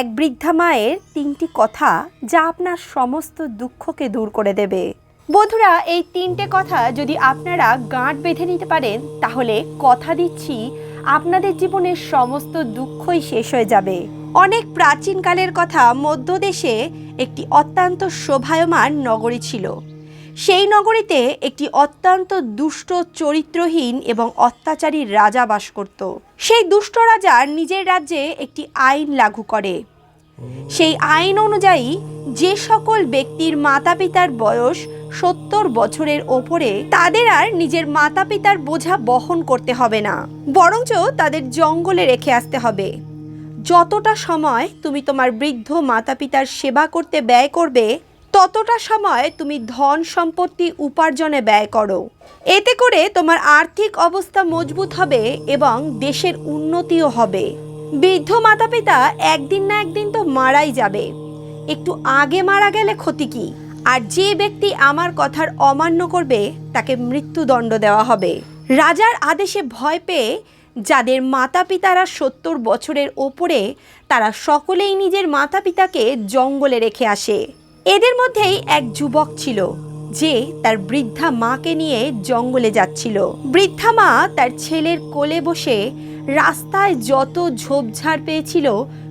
এক বৃদ্ধা মায়ের তিনটি কথা যা আপনার সমস্ত দুঃখকে দূর করে দেবে। বন্ধুরা, এই তিনটে কথা যদি আপনারা গাঁট বেঁধে নিতে পারেন, তাহলে কথা দিচ্ছি, আপনাদের জীবনের সমস্ত দুঃখই শেষ হয়ে যাবে। অনেক প্রাচীনকালের কথা মধ্যদেশে একটি অত্যন্ত শোভায়মান নগরী ছিল। সেই নগরীতে একটি অত্যন্ত দুষ্ট, চরিত্রহীন এবং অত্যাচারী রাজা বাস করত। সেই দুষ্ট রাজা নিজের রাজ্যে একটি আইন লাগু করে। সেই আইন অনুযায়ী যে সকল ব্যক্তির মাতা পিতার বয়স সত্তর বছরের ওপরে, তাদের আর নিজের মাতা পিতার বোঝা বহন করতে হবে না। বরঞ্চ তাদের জঙ্গলে রেখে আসতে হবে। যতটা সময় তুমি তোমার বৃদ্ধ মাতা পিতার সেবা করতে ব্যয় করবে ততটা সময় তুমি ধন সম্পত্তি উপার্জনে ব্যয় করো। এতে করে তোমার আর্থিক অবস্থা মজবুত হবে এবং দেশের উন্নতিও হবে। বৃদ্ধ মাতা পিতা একদিন না একদিন তো মারাই যাবে। একটু আগে মারা গেলে ক্ষতি কি? আর যে ব্যক্তি আমার কথার অমান্য করবে, তাকে মৃত্যুদণ্ড দেওয়া হবে। রাজার আদেশে ভয় পেয়ে যাদের মাতা পিতারা সত্তর বছরের ওপরে, তারা সকলেই নিজের মাতা পিতাকে জঙ্গলে রেখে আসে। এদের মধ্যেই এক যুবক ছিল, যে তার বৃদ্ধা মাকে নিয়ে জঙ্গলে যাচ্ছিল। বৃদ্ধা মা তার ছেলের কোলে বসে রাস্তায় যত ঝোপঝাড় পেয়েছিল,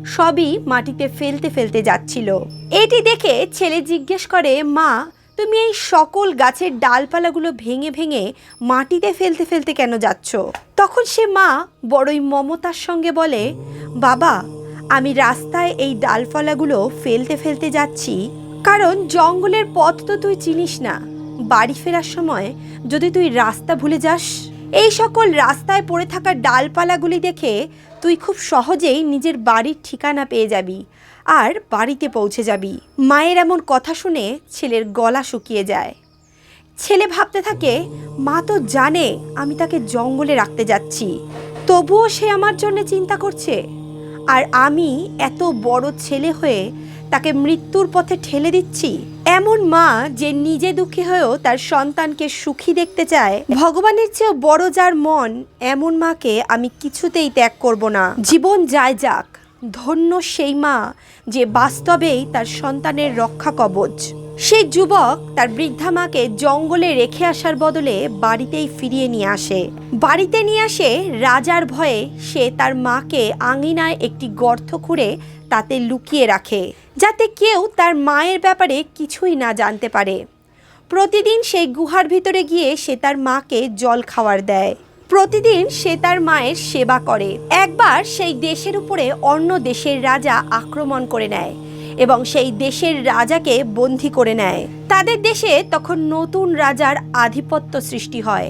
সবই মাটিতে ফেলতে ফেলতে যাচ্ছিল। এটি দেখে ছেলে জিজ্ঞেস করে, মা, তুমি এই সকল গাছের ডালপালাগুলো ভেঙে ভেঙে মাটিতে ফেলতে ফেলতে কেন যাচ্ছ? তখন সে মা বড়ই মমতার সঙ্গে বলে, বাবা, আমি রাস্তায় এই ডালপালাগুলো ফেলতে ফেলতে যাচ্ছি কারণ জঙ্গলের পথ তো তুই চিনিস না। বাড়ি ফেরার সময় যদি তুই রাস্তা ভুলে যাস, এই সকল রাস্তায় পড়ে থাকা ডালপালাগুলি দেখে তুই খুব সহজেই নিজের বাড়ির ঠিকানা পেয়ে যাবি আর বাড়িতে পৌঁছে যাবি। মায়ের এমন কথা শুনে ছেলের গলা শুকিয়ে যায়। ছেলে ভাবতে থাকে, মা তো জানে আমি তাকে জঙ্গলে রাখতে যাচ্ছি, তবুও সে আমার জন্য চিন্তা করছে। আর আমি এত বড় ছেলে হয়ে তাকে মৃত্যুর পথে ঠেলে দিচ্ছি? এমন মা যে নিজে দুঃখী হয়েও তার সন্তানকে সুখী দেখতে চায়। ভগবানের চেয়েও বড় যার মন, এমন মাকে আমি কিছুতেই ত্যাগ করব না। জীবন যায় যাক, ধন্য সেই মা যে বাস্তবেই তার সন্তানের রক্ষা কবচ। সেই যুবক তার বৃদ্ধা মাকে জঙ্গলে রেখে আসার বদলে বাড়িতেই ফিরিয়ে নিয়ে আসে। বাড়িতে নিয়ে আসে রাজার ভয়ে সে তার মাকে আঙিনায় একটি গর্ত খুঁড়ে তাতে লুকিয়ে রাখে। যাতে কেউ তার মায়ের ব্যাপারে কিছুই না জানতে পারে। প্রতিদিন সেই গুহার ভিতরে গিয়ে সে তার মাকে জল খাওয়ার দেয়। প্রতিদিন সে তার মায়ের সেবা করে। একবার সেই দেশের উপরে অন্য দেশের রাজা আক্রমণ করে নেয় এবং সেই দেশের রাজাকে বন্দি করে নেয়। তাদের দেশে তখন নতুন রাজার আধিপত্য সৃষ্টি হয়।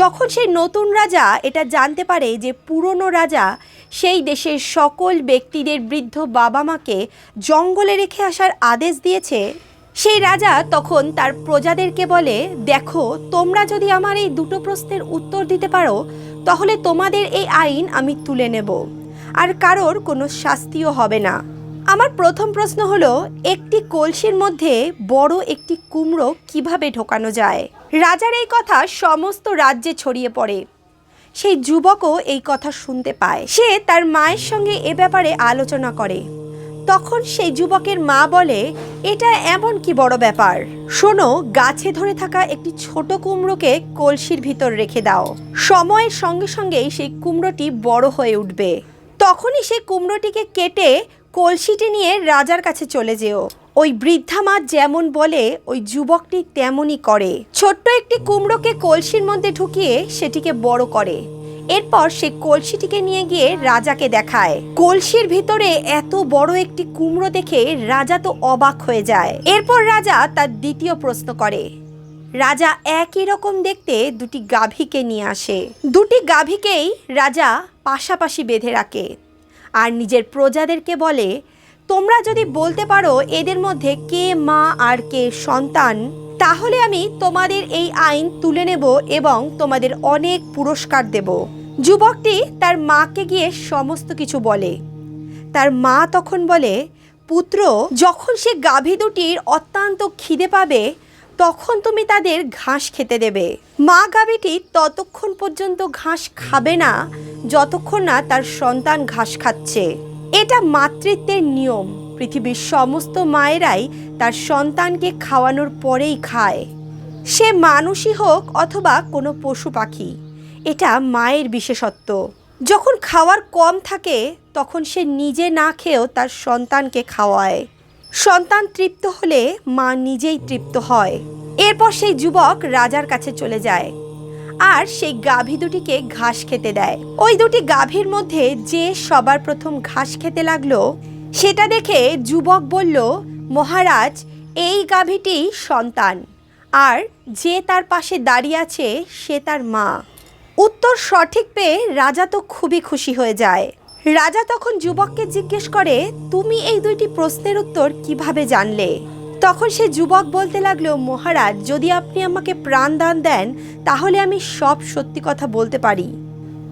যখন সেই নতুন রাজা এটা জানতে পারে যে পুরনো রাজা সেই দেশের সকল ব্যক্তিদের বৃদ্ধ বাবা মাকে জঙ্গলে রেখে আসার আদেশ দিয়েছে। সেই রাজা তখন তার প্রজাদেরকে বলে, দেখো, তোমরা যদি আমার এই দুটো প্রশ্নের উত্তর দিতে পারো, তাহলে তোমাদের এই আইন আমি তুলে নেব। আর কারোর কোনো শাস্তিও হবে না। আমার প্রথম প্রশ্ন হলো, একটি কলসির মধ্যে বড় একটি কুমড়ো কীভাবে ঢোকানো যায়? রাজার এই কথা সমস্ত রাজ্যে ছড়িয়ে পড়ে। সেই যুবকও এই কথা শুনতে পায়। সে তার মায়ের সঙ্গে এ ব্যাপারে আলোচনা করে। তখন সেই যুবকের মা বলে, এটা এমন কি বড় ব্যাপার? শোনো, গাছে ধরে থাকা একটি ছোট কুমড়োকে কলসির ভিতর রেখে দাও। সময়ের সঙ্গে সঙ্গেই সেই কুমড়োটি বড় হয়ে উঠবে। তখনই সেই কুমড়োটিকে কেটে কলসিটি নিয়ে রাজার কাছে চলে যেও। ওই বৃদ্ধা মা যেমন বলে, ওই যুবকটি তেমনই করে। ছোট্ট একটি কুমড়োকে কলসির মধ্যে ঢুকিয়ে সেটিকে বড় করে। এরপর সে কলসিটিকে নিয়ে গিয়ে রাজাকে দেখায়। কলসির ভিতরে এত বড় একটি কুমড়ো দেখে রাজা তো অবাক হয়ে যায়। এরপর রাজা তার দ্বিতীয় প্রশ্ন করে। রাজা একই রকম দেখতে দুটি গাভীকে নিয়ে আসে। দুটি গাভীকেই রাজা পাশাপাশি বেঁধে রাখে। আর নিজের প্রজাদেরকে বলে তোমরা যদি বলতে পারো এদের মধ্যে কে মা আর কে সন্তান, তাহলে আমি তোমাদের এই আইন তুলে নেব এবং তোমাদের অনেক পুরস্কার দেব। যুবকটি তার মাকে গিয়ে সমস্ত কিছু বলে। তার মা তখন বলে, পুত্র, যখন সে গাভী দুটির অত্যন্ত খিদে পাবে, তখন তুমি তাদের ঘাস খেতে দেবে। মা গাভীটি ততক্ষণ পর্যন্ত ঘাস খাবে না, যতক্ষণ না তার সন্তান ঘাস খাচ্ছে। এটা মাতৃত্বের নিয়ম। পৃথিবীর সমস্ত মায়েরাই তার সন্তানকে খাওয়ানোর পরেই খায়। সে মানুষই হোক অথবা কোনো পশু পাখি, এটা মায়ের বিশেষত্ব। যখন খাওয়ার কম থাকে, তখন সে নিজে না খেয়েও তার সন্তানকে খাওয়ায়। সন্তান তৃপ্ত হলে মা নিজেই তৃপ্ত হয়। এরপর সেই যুবক রাজার কাছে চলে যায়। আর সেই গাভী দুটিকে ঘাস খেতে দেয়। ওই দুটি গাভীর মধ্যে যে সবার প্রথম ঘাস খেতে লাগল, সেটা দেখে যুবক বলল, মহারাজ, এই গাভীটি সন্তান। আর যে তার পাশে দাঁড়িয়ে আছে, সে তার মা। উত্তর সঠিক পেয়ে রাজা তো খুবই খুশি হয়ে যায়। রাজা তখন যুবককে জিজ্ঞেস করে, তুমি এই দুইটি প্রশ্নের উত্তর কীভাবে জানলে? তখন সে যুবক বলতে লাগল, মহারাজ, যদি আপনি আমাকে প্রাণ দান দেন, তাহলে আমি সব সত্যি কথা বলতে পারি।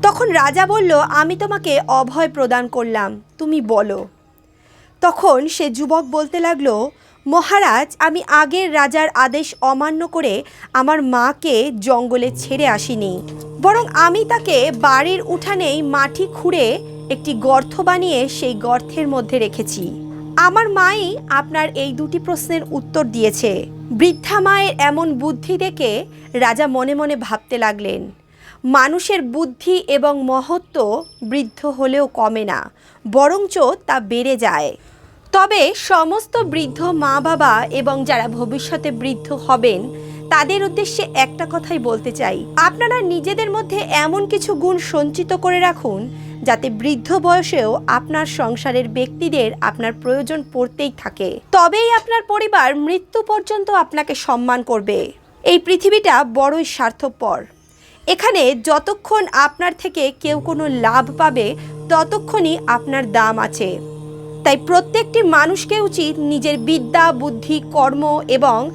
তখন রাজা বলল, আমি তোমাকে অভয় প্রদান করলাম, তুমি বলো। তখন সে যুবক বলতে লাগল, মহারাজ, আমি আগের রাজার আদেশ অমান্য করে আমার মাকে জঙ্গলে ছেড়ে আসিনি। বরং আমি তাকে বাড়ির উঠানেই মাটি খুঁড়ে একটি গর্ত বানিয়ে সেই গর্তের মধ্যে রেখেছি। আমার মাই আপনার এই দুটি প্রশ্নের উত্তর দিয়েছে। বৃদ্ধা মায়ের এমন বুদ্ধি দেখে রাজা মনে মনে ভাবতে লাগলেন। মানুষের বুদ্ধি এবং মহত্ব বৃদ্ধ হলেও কমে না, বরঞ্চ তা বেড়ে যায়। তবে সমস্ত বৃদ্ধ মা বাবা এবং যারা ভবিষ্যতে বৃদ্ধ হবেন তাদের উদ্দেশ্যে একটা কথাই বলতে চাই। আপনারা নিজেদের মধ্যে এমন কিছু গুণ সঞ্চিত করে রাখুন, যাতে বৃদ্ধ বয়সেও আপনার সংসারের ব্যক্তিদের আপনার প্রয়োজন পড়তেই থাকে। তবেই আপনার পরিবার মৃত্যু পর্যন্ত আপনাকে সম্মান করবে। এই পৃথিবীটা বড়ই স্বার্থপর। এখানে যতক্ষণ আপনার থেকে কেউ কোনো লাভ পাবে, ততক্ষণই আপনার দাম আছে। তাই প্রত্যেকটি মানুষকে উচিত নিজের বিদ্যা, বুদ্ধি, কর্ম এবং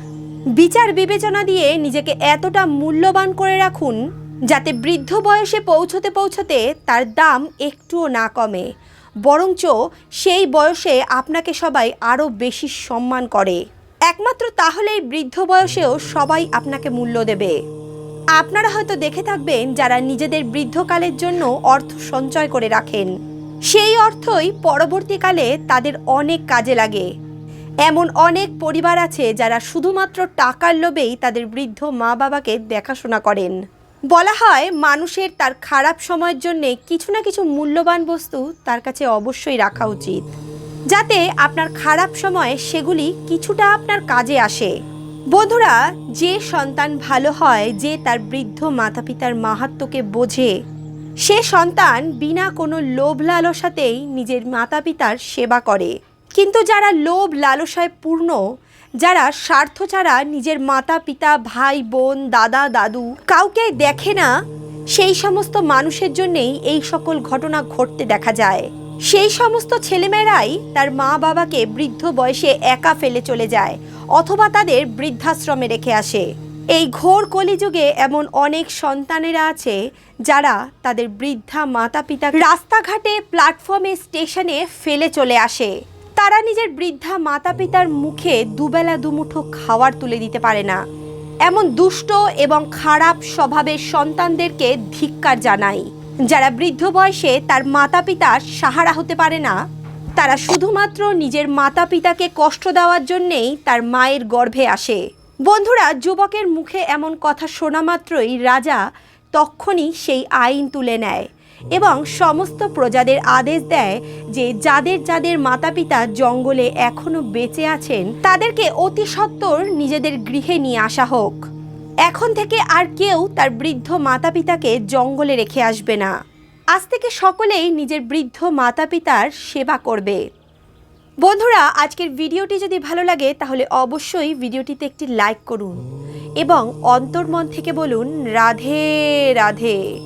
বিচার বিবেচনা দিয়ে নিজেকে এতটা মূল্যবান করে রাখুন যাতে বৃদ্ধ বয়সে পৌঁছতে পৌঁছতে তার দাম একটুও না কমে। বরঞ্চ সেই বয়সে আপনাকে সবাই আরও বেশি সম্মান করে। একমাত্র তাহলেই বৃদ্ধ বয়সেও সবাই আপনাকে মূল্য দেবে। আপনারা হয়তো দেখে থাকবেন যারা নিজেদের বৃদ্ধকালের জন্য অর্থ সঞ্চয় করে রাখেন। সেই অর্থই পরবর্তীকালে তাদের অনেক কাজে লাগে। এমন অনেক পরিবার আছে যারা শুধুমাত্র টাকার লোভেই তাদের বৃদ্ধ মা বাবাকে দেখাশোনা করেন। বলা হয়, মানুষের তার খারাপ সময়ের জন্য কিছু না কিছু মূল্যবান বস্তু তার কাছে অবশ্যই রাখা উচিত। যাতে আপনার খারাপ সময়ে সেগুলি কিছুটা আপনার কাজে আসে। বন্ধুরা, যে সন্তান ভালো হয়, যে তার বৃদ্ধ মাতা পিতার মাহাত্ম্যকে বোঝে, সে সন্তান বিনা কোনো লোভ লালসাতেই নিজের মাতা পিতার সেবা করে। কিন্তু যারা লোভ লালসায় পূর্ণ, যারা স্বার্থ ছাড়া নিজের মাতা, পিতা, ভাই, বোন, দাদা, দাদু কাউকে দেখে না, সেই সমস্ত মানুষের জন্যেই এই সকল ঘটনা ঘটতে দেখা যায়। সেই সমস্ত ছেলেমেয়েরাই তার মা বাবাকে বৃদ্ধ বয়সে একা ফেলে চলে যায়, অথবা তাদের বৃদ্ধাশ্রমে রেখে আসে। এই ঘোর কলিযুগে এমন অনেক সন্তানেরা আছে, যারা তাদের বৃদ্ধা, মাতা, পিতা রাস্তাঘাটে, প্ল্যাটফর্মে, স্টেশনে ফেলে চলে আসে। তারা নিজের বৃদ্ধা মাতা পিতার মুখে দুবেলা দুমুঠো খাওয়ার তুলে দিতে পারে না। এমন দুষ্ট এবং খারাপ স্বভাবের সন্তানদেরকে ধিক্কার জানাই যারা বৃদ্ধ বয়সে তার মাতা পিতার সাহারা হতে পারে না, তারা শুধুমাত্র নিজের মাতা পিতাকে কষ্ট দেওয়ার জন্যেই তার মায়ের গর্ভে আসে। বন্ধুরা, যুবকের মুখে এমন কথা শোনা মাত্রই রাজা তক্ষণই সেই আইন তুলে নেয়। এবং সমস্ত প্রজাদের আদেশ দেয় যে যাদের যাদের মাতা পিতা জঙ্গলে এখনও বেঁচে আছেন, তাদেরকে অতি সত্বর নিজেদের গৃহে নিয়ে আসা হোক। এখন থেকে আর কেউ তার বৃদ্ধ মাতা পিতাকে জঙ্গলে রেখে আসবে না। আজ থেকে সকলেই নিজের বৃদ্ধ মাতা পিতার সেবা করবে। বন্ধুরা, আজকের ভিডিওটি যদি ভালো লাগে, তাহলে অবশ্যই ভিডিওটিতে একটি লাইক করুন এবং অন্তর্মন থেকে বলুন রাধে রাধে।